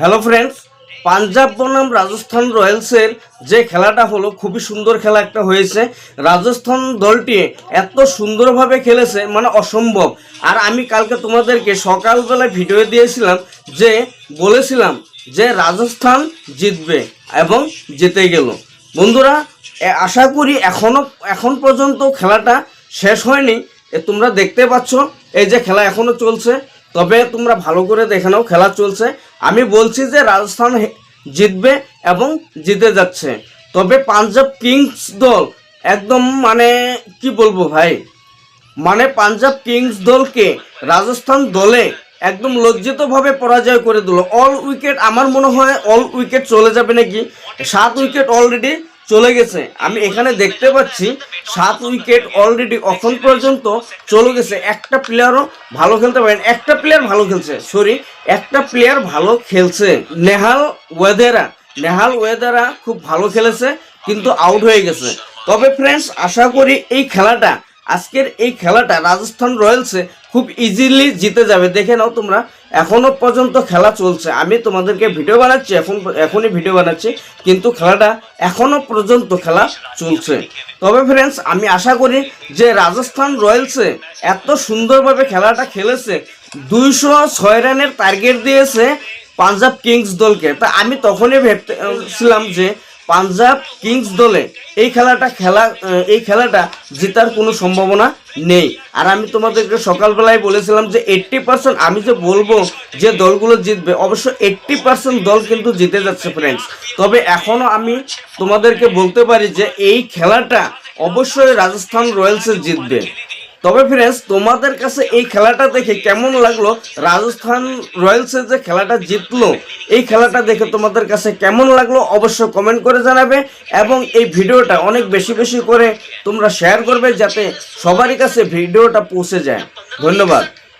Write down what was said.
Hello friends Punjab বনাম রাজস্থান রয়্যালসের যে খেলাটা হলো, খুবই সুন্দর খেলা একটা হয়েছে। রাজস্থান দলটি এত সুন্দরভাবে খেলেছে মানে অসম্ভব। আর আমি কালকে তোমাদেরকে সকালবেলায় ভিডিও দিয়েছিলাম যে, বলেছিলাম যে রাজস্থান জিতবে এবং জিতে গেল। বন্ধুরা আশা করি এখনও এখন পর্যন্ত খেলাটা শেষ হয়নি। তোমরা দেখতে পাচ্ছ, এই যে খেলা এখনও চলছে। তবে তোমরা ভালো করে দেখে নাও, খেলা চলছে। আমি বলছি যে রাজস্থান জিতবে এবং জিতে যাচ্ছে। তবে পাঞ্জাব কিংস দল একদম মানে কি বলব ভাই? মানে পাঞ্জাব কিংস দলকে রাজস্থান দলে একদম লজ্জিতভাবে পরাজয় করে দিল। অল উইকেট আমার মনে হয় অল উইকেট চলে যাবে নাকি? সাত উইকেট অলরেডি চলে গেছে। আমি এখানে দেখতে পাচ্ছি সাত উইকেট অলরেডি এখন পর্যন্ত চলে গেছে। একটা প্লেয়ারও ভালো খেলতে পারেন। একটা প্লেয়ার ভালো খেলছে সরি একটা প্লেয়ার ভালো খেলছে। নেহাল ওয়েদেরা, নেহাল ওয়েদারা খুব ভালো খেলেছে, কিন্তু আউট হয়ে গেছে। তবে ফ্রেন্ডস আশা করি এই খেলাটা, আজকের এই খেলাটা রাজস্থান রয়্যালসে খুব ইজিলি জিতে যাবে। দেখে নাও তোমরা এখনও পর্যন্ত খেলা চলছে। আমি তোমাদেরকে ভিডিও বানাচ্ছি, এখন, এখনই ভিডিও বানাচ্ছি, কিন্তু খেলাটা এখনও পর্যন্ত খেলা চলছে। তবে ফ্রেন্ডস আমি আশা করি যে রাজস্থান রয়্যালসে এত সুন্দরভাবে খেলাটা খেলেছে, দুইশো ছয় রানের টার্গেট দিয়েছে পাঞ্জাব কিংস দলকে। তা আমি তখনই ভেবছিলাম যে পাঞ্জাব কিংস দলে এই খেলাটা খেলা, এই খেলাটা জেতার কোনো সম্ভাবনা নেই। আর আমি তোমাদেরকে সকালবেলায় বলেছিলাম যে এইট্টি পার্সেন্ট আমি যে বলব যে দলগুলো জিতবে, অবশ্য এইটটি পার্সেন্ট দল কিন্তু জিতে যাচ্ছে ফ্রেন্ডস তবে এখনও আমি তোমাদেরকে বলতে পারি যে এই খেলাটা অবশ্যই রাজস্থান রয়্যালসে জিতবে। তবে ফ্রেন্ডস তোমাদের কাছে এই খেলাটা দেখে কেমন লাগল? রাজস্থান রয়্যালসের যে খেলাটা জিতলো, এই খেলাটা দেখে তোমাদের কাছে কেমন লাগল অবশ্যই কমেন্ট করে জানাবে এবং এই ভিডিওটা অনেক বেশি বেশি করে তোমরা শেয়ার করবে যাতে সবারই কাছে ভিডিওটা পৌঁছে যায়। ধন্যবাদ।